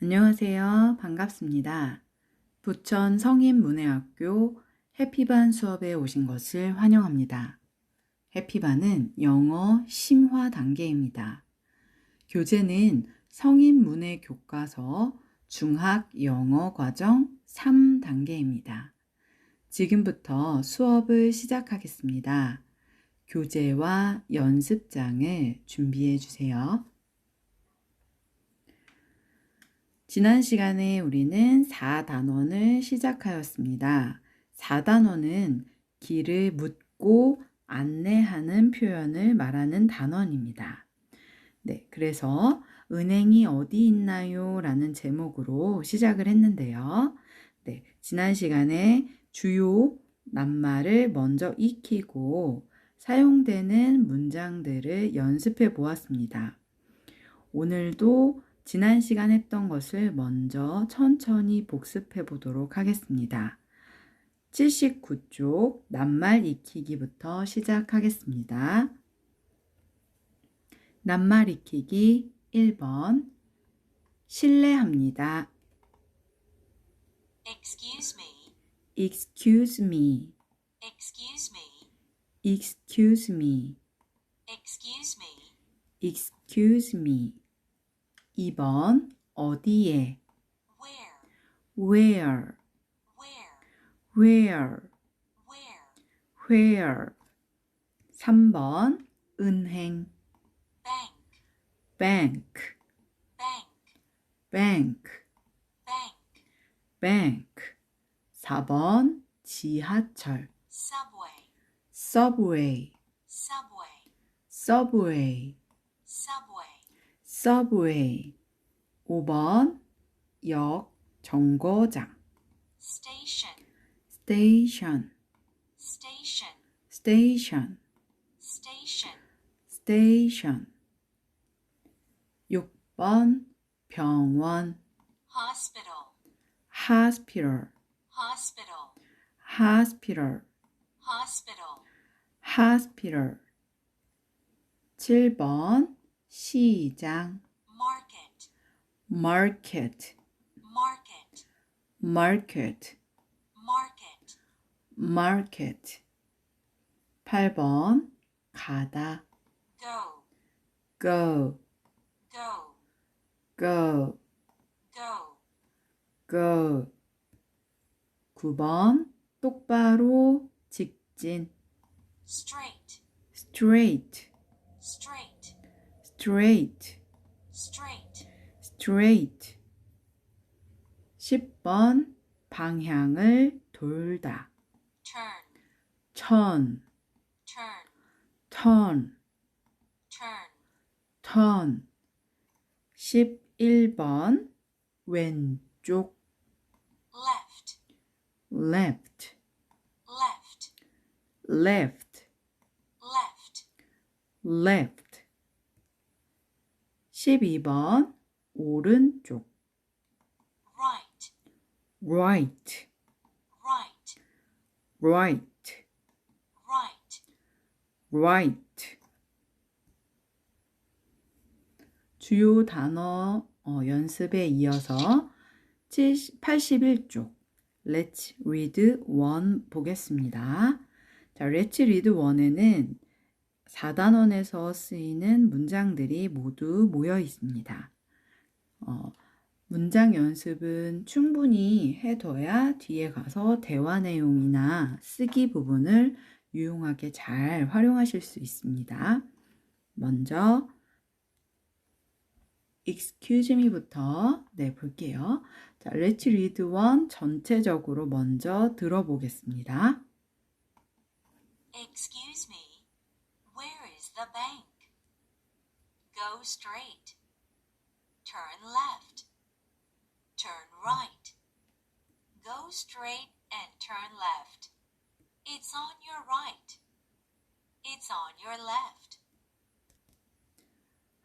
안녕하세요. 반갑습니다. 부천 성인문해학교 해피반 수업에 오신 것을 환영합니다. 해피반은 영어 심화 단계입니다. 교재는 성인문해 교과서 중학 영어 과정 3단계입니다. 지금부터 수업을 시작하겠습니다. 교재와 연습장을 준비해 주세요. 지난 시간에 우리는 4단원을 시작하였습니다. 4단원은 길을 묻고 안내하는 표현을 말하는 단원입니다. 네, 그래서 은행이 어디 있나요? 라는 제목으로 시작을 했는데요. 네, 지난 시간에 주요 낱말을 먼저 익히고 사용되는 문장들을 연습해 보았습니다. 오늘도 지난 시간 했던 것을 먼저 천천히 복습해 보도록 하겠습니다. 79쪽 낱말 익히기부터 시작하겠습니다. 낱말 익히기 1번 실례합니다. Excuse me. Excuse me. Excuse me. Excuse me. Excuse me. Excuse me. 2번 어디에 Where? where Where? where Where? where 3번 은행 Bank. bank Bank. bank Bank. bank 4번 지하철 Subway. subway Subway. subway Subway. subway 5번 역 정거장 Station. station Station. station Station. station 6번 병원 Hospital. hospital Hospital. hospital Hospital. hospital 7번 시장 Market. market Market. market Market. market 8번 가다 Go. go Go. go Go. go 9번 똑바로 직진 Straight. straight. Straight Straight. straight 10번 방향을 돌다 Turn. turn Turn. turn Turn. turn 11번 왼쪽 Left. left Left. left Left. left 12번 오른쪽 Right. right Right. right Right. right 주요 단어 어, 연습에 이어서 70, 81쪽 Let's read 1 보겠습니다. 자, Let's read 1에는 4단원에서 쓰이는 문장들이 모두 모여 있습니다. 어, 문장 연습은 충분히 해둬야 뒤에 가서 대화 내용이나 쓰기 부분을 유용하게 잘 활용하실 수 있습니다. 먼저 excuse me부터 네 볼게요. 자, let's read one 전체적으로 먼저 들어보겠습니다. Excuse me. Where is the bank? Go straight. Turn left. Turn right. Go straight and turn left. It's on your right. It's on your left.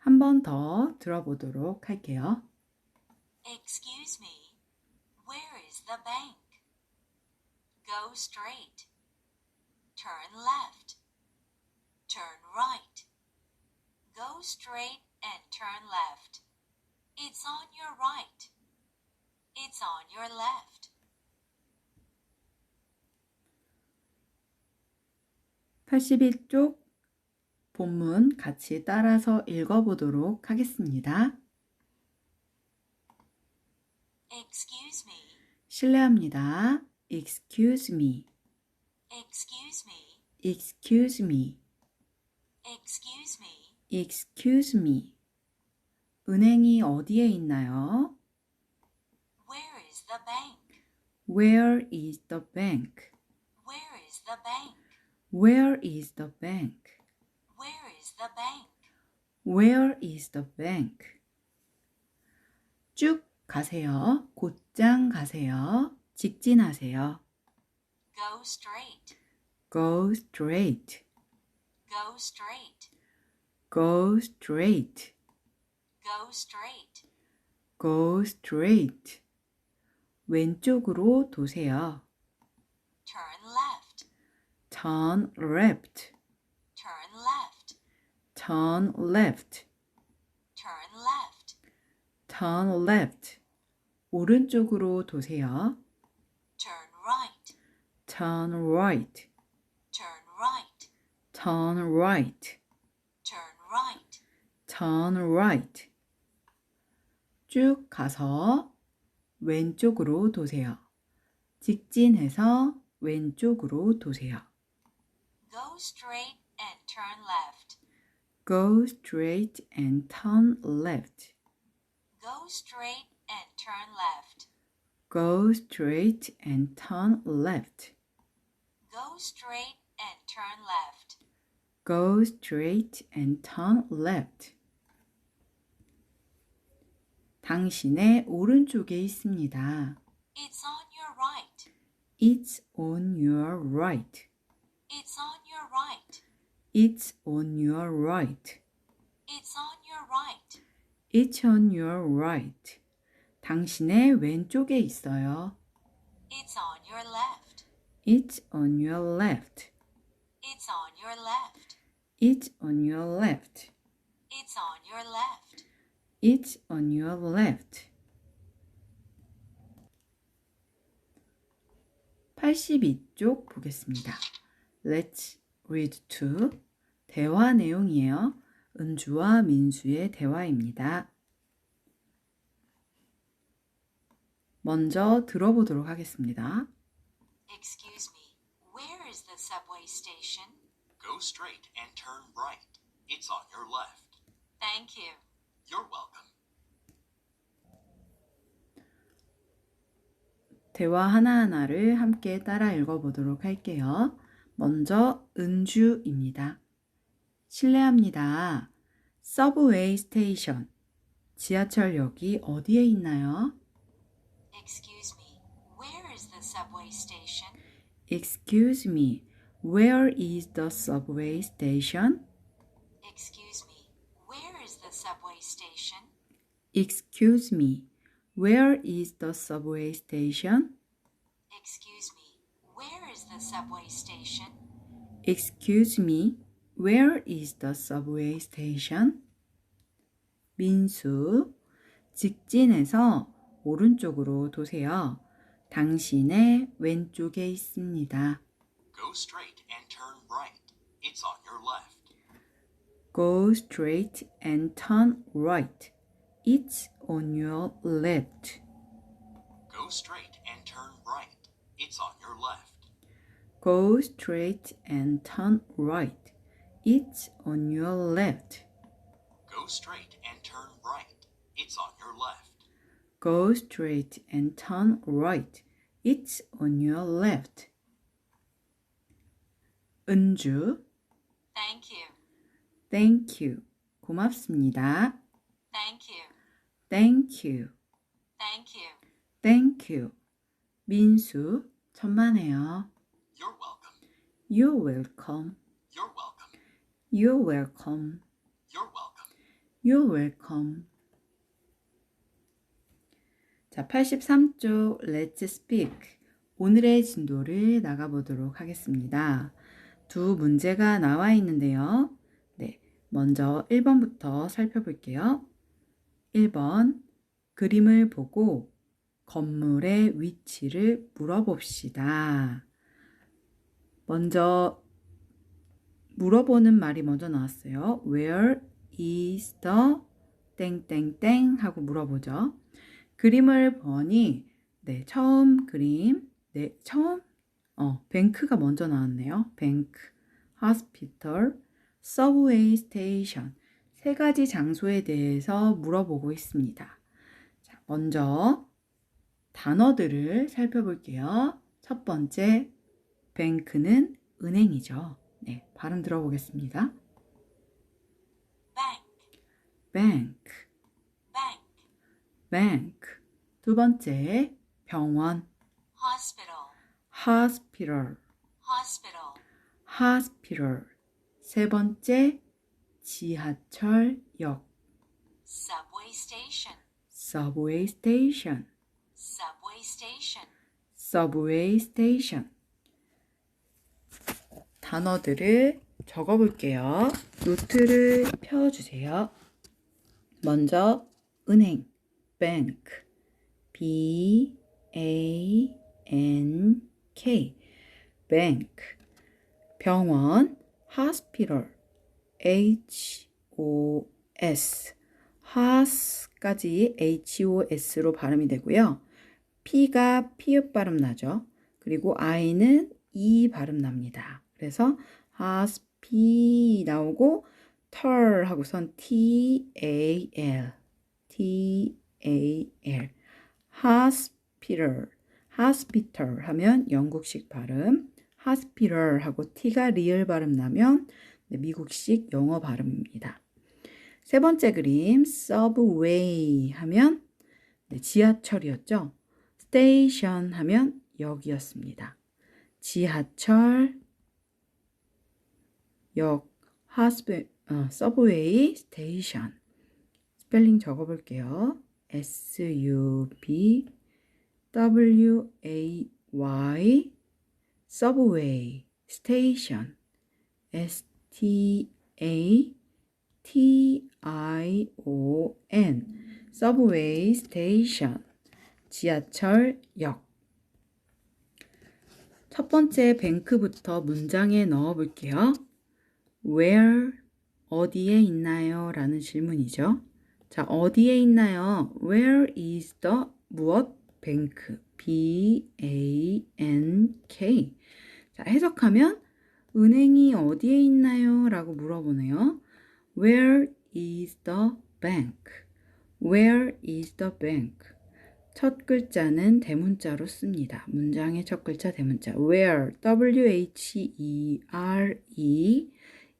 한 번 더 들어보도록 할게요. Excuse me. Where is the bank? Go straight. Turn left. Turn right. Go straight and turn left. It's on your right. It's on your left. 81쪽 본문 같이 따라서 읽어보도록 하겠습니다. Excuse me. 실례합니다. Excuse me. Excuse me. Excuse me. Excuse me. Excuse me. 은행이 어디에 있나요? Where is the bank? Where is the bank? Where is the bank? Where is the bank? Where is the bank? Where is the bank? 쭉 가세요. 곧장 가세요. 직진하세요. Go straight. Go straight. Go straight. Go straight. Go straight. Go straight. 왼쪽으로 도세요. Turn left. Turn left. Turn left. Turn left. Turn left. Turn left. 오른쪽으로 도세요. Turn right. Turn right. Turn right. Turn right. Turn right. 쭉 가서 왼쪽으로 도세요. 직진해서 왼쪽으로 도세요. Go straight and turn left. Go straight and turn left. Go straight and turn left. Go straight and turn left. Go straight and turn left. Go straight and turn left. 당신의 오른쪽에 있습니다. It's on your right. It's on your right. It's on your right. It's on your right. It's on your right. It's on your right. 당신의 왼쪽에 있어요. It's on your left. It's on your left. It's on your left. It's on your left. It's on your left. It's on your left. 82쪽 보겠습니다. Let's read to. 대화 내용이에요. 은주와 민수의 대화입니다. 먼저 들어보도록 하겠습니다. Excuse me. Where is the subway station? Go straight and turn right. It's on your left. Thank you. You're welcome. 대화 하나하나를 함께 따라 읽어보도록 할게요. 먼저 은주입니다. 실례합니다. 서브웨이 스테이션. 지하철역이 어디에 있나요? Excuse me. Where is the subway station? Excuse me. Where is the subway station? Excuse me. Where is the subway station? Excuse me. Where is the subway station? Excuse me. Where is the subway station? Excuse me. Where is the subway station? 민수. 직진해서 오른쪽으로 도세요. 당신의 왼쪽에 있습니다. Go straight and turn right. It's on your left. Go straight and turn right. It's on your left. Go straight and turn right. It's on your left. Go straight and turn right. It's on your left. Go straight and turn right. It's on your left. Go straight and turn right. It's on your left. 은주, Thank you. thank you. 고맙습니다. Thank you. Thank you. Thank you. Thank you. 민수, 천만에요. You're welcome. You're welcome. You're welcome. You're welcome. You're welcome. You're welcome. 자, 83쪽 Let's Speak. 오늘의 진도를 나가보도록 하겠습니다. 두 문제가 나와 있는데요. 네, 먼저 1번부터 살펴볼게요. 1번, 그림을 보고 건물의 위치를 물어봅시다. 먼저 물어보는 말이 먼저 나왔어요. Where is the 땡땡땡 하고 물어보죠. 그림을 보니 네, 처음 그림 네, 처음 어, 뱅크가 먼저 나왔네요. 뱅크, hospital, subway station 세 가지 장소에 대해서 물어보고 있습니다. 자, 먼저 단어들을 살펴볼게요. 첫 번째, 뱅크는 은행이죠. 네, 발음 들어보겠습니다. bank, bank, bank, bank. 두 번째, 병원, hospital, hospital, hospital, hospital. 세 번째, 지하철역, subway station, subway station, subway station, subway station. 단어들을 적어볼게요. 노트를 펴주세요. 먼저 은행, bank, b a n k, bank. 병원, hospital, h o s, hos까지 h o s로 발음이 되고요. p가 피읍 발음 나죠. 그리고 i는 이 발음 납니다. 그래서 hospital 나오고 털 하고선 t a l t a l hospital hospital 하면 영국식 발음 hospital 하고 t가 리을 발음 나면 네, 미국식 영어 발음입니다. 세 번째 그림 subway 하면 네, 지하철이었죠. station 하면 역이었습니다. 지하철, 역, 하스베, 어, 서브웨이, 스테이션. 스펠링 적어볼게요. S U B W A Y 서브웨이, 스테이션. S T A T I O N 서브웨이, 스테이션. 지하철역. 첫 번째 뱅크부터 문장에 넣어 볼게요. Where 어디에 있나요? 라는 질문이죠. 자, 어디에 있나요? Where is the 무엇? 뱅크. B A N K. 자, 해석하면 은행이 어디에 있나요? 라고 물어보네요. Where is the bank? Where is the bank? 첫 글자는 대문자로 씁니다. 문장의 첫 글자 대문자. Where, W-H-E-R-E,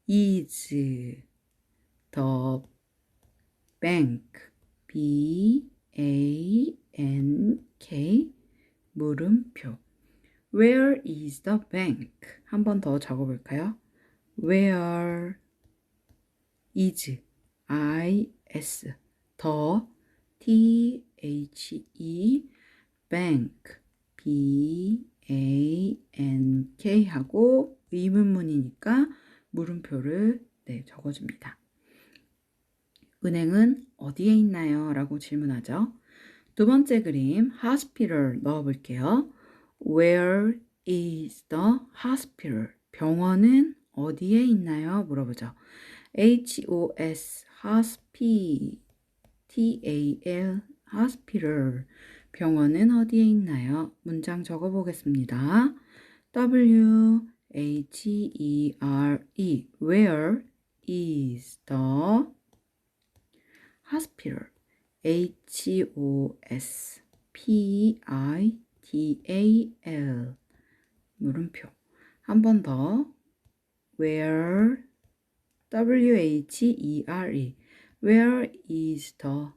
is the bank, B-A-N-K, 물음표. Where is the bank? 한 번 더 적어볼까요? Where is, I-S, 더, T, H E bank B A N K 하고 의문문이니까 물음표를 네, 적어줍니다. 은행은 어디에 있나요? 라고 질문하죠. 두 번째 그림 hospital 넣어볼게요. Where is the hospital? 병원은 어디에 있나요? 물어보죠. H-O-S, hospital, T-A-L, hospital. 병원은 어디에 있나요? 문장 적어보겠습니다. W H E R E Where is the hospital? H O S P I T A L 물음표. 한 번 더. Where W H E R E Where is the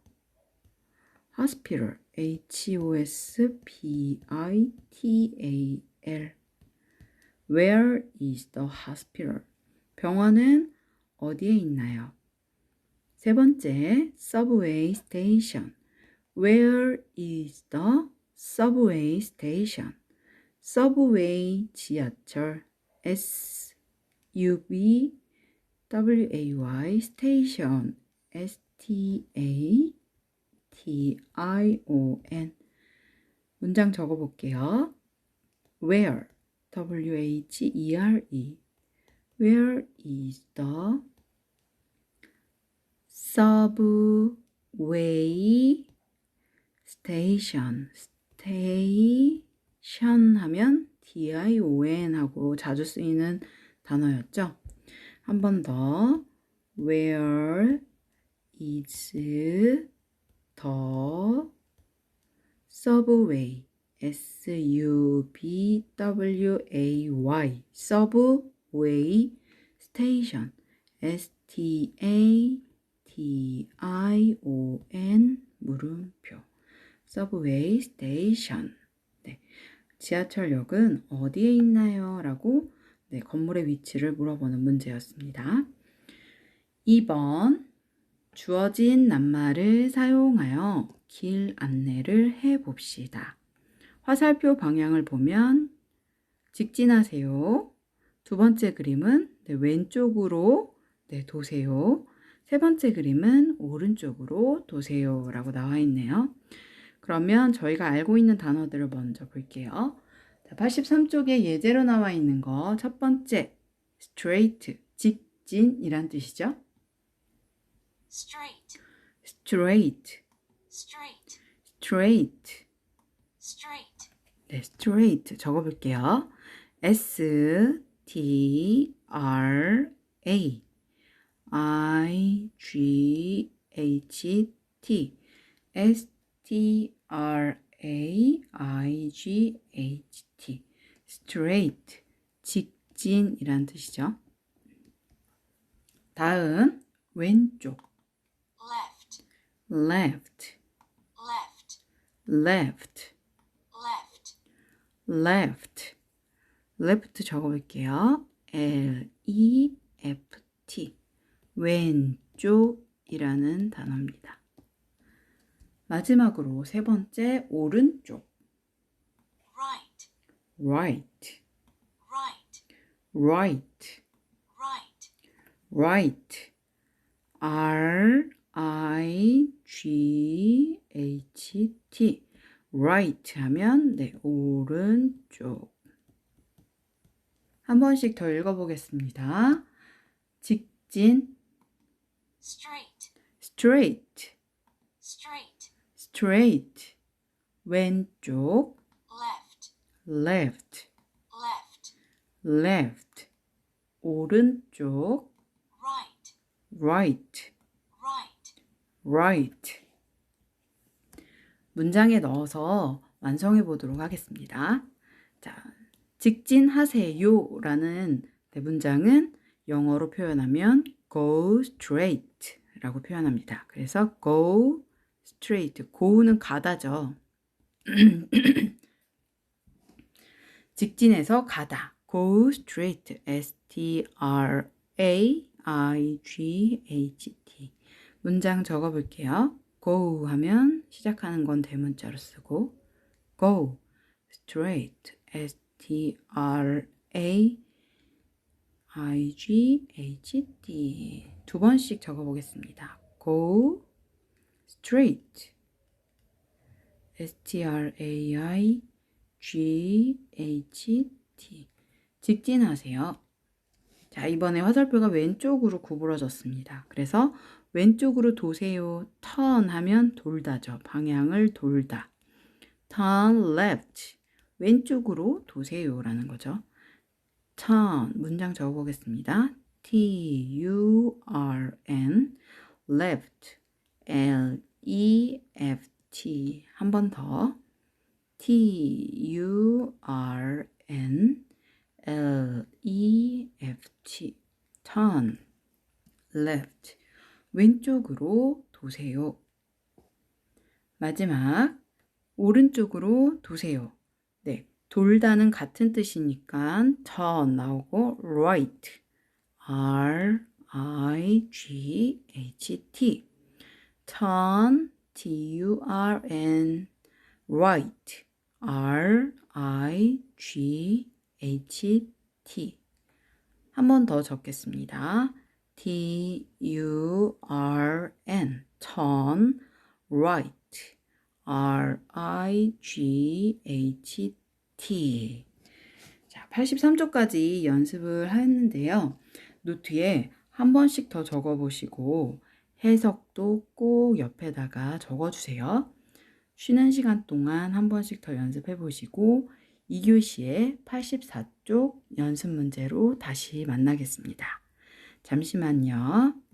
hospital? H O S P I T A L Where is the hospital? 병원은 어디에 있나요? 세 번째, subway station. Where is the subway station? subway 지하철 S U B W A Y station S T A T I O N 문장 적어 볼게요. Where W H E R E Where is the subway station? station 하면 D I O N 하고 자주 쓰이는 단어였죠. 한 번 더. Where is the subway? S U B W A Y subway station S T A T I O N 물음표 subway station 네. 지하철역은 어디에 있나요? 라고 네, 건물의 위치를 물어보는 문제였습니다. 2번 주어진 낱말을 사용하여 길 안내를 해 봅시다. 화살표 방향을 보면 직진하세요. 두 번째 그림은 네, 왼쪽으로 네, 도세요. 세 번째 그림은 오른쪽으로 도세요. 라고 나와 있네요. 그러면 저희가 알고 있는 단어들을 먼저 볼게요. 83쪽에 예제로 나와 있는 거 첫 번째 straight, 직진이란 뜻이죠. straight, straight, straight, straight. straight, 네, straight 적어 볼게요. S T R A I G H T S T R A I G H T straight 직진이란 뜻이죠. 다음 왼쪽 left, left left, left left, left left 적어볼게요. L E F T 왼쪽이라는 단어입니다. 마지막으로 세 번째 오른쪽. Right, right. Right, right. Right, right. R I G H T. Right 하면 네 오른쪽. 한 번씩 더 읽어보겠습니다. 직진 straight, straight straight, straight 왼쪽 left, left left, left 오른쪽 right, right right, right 문장에 넣어서 완성해 보도록 하겠습니다. 자, 직진하세요 라는 네 문장은 영어로 표현하면 go straight 라고 표현합니다. 그래서 go straight, go는 가다죠. 직진해서 가다. go straight. S T R A I G H T. 문장 적어 볼게요. go 하면 시작하는 건 대문자로 쓰고 go straight. S T R A I G H T. 두 번씩 적어 보겠습니다. go straight. S T R A I G H T 직진하세요. 자, 이번에 화살표가 왼쪽으로 구부러졌습니다. 그래서 왼쪽으로 도세요. turn 하면 돌다죠. 방향을 돌다. turn left. 왼쪽으로 도세요라는 거죠. Turn 문장 적어 보겠습니다. T U R N left L E F T 한 번 더 T U R N L E F T turn left 왼쪽으로 도세요. 마지막 오른쪽으로 도세요. 네, 돌다는 같은 뜻이니까 turn 나오고 right R I G H T turn T U R N right R I G H T 한 번 더 적겠습니다. T U R N turn right R I G H T. 자, 83쪽까지 연습을 했는데요. 노트에 한 번씩 더 적어 보시고 해석도 꼭 옆에다가 적어 주세요. 쉬는 시간 동안 한 번씩 더 연습해 보시고 2교시에 84쪽 연습 문제로 다시 만나겠습니다. 잠시만요.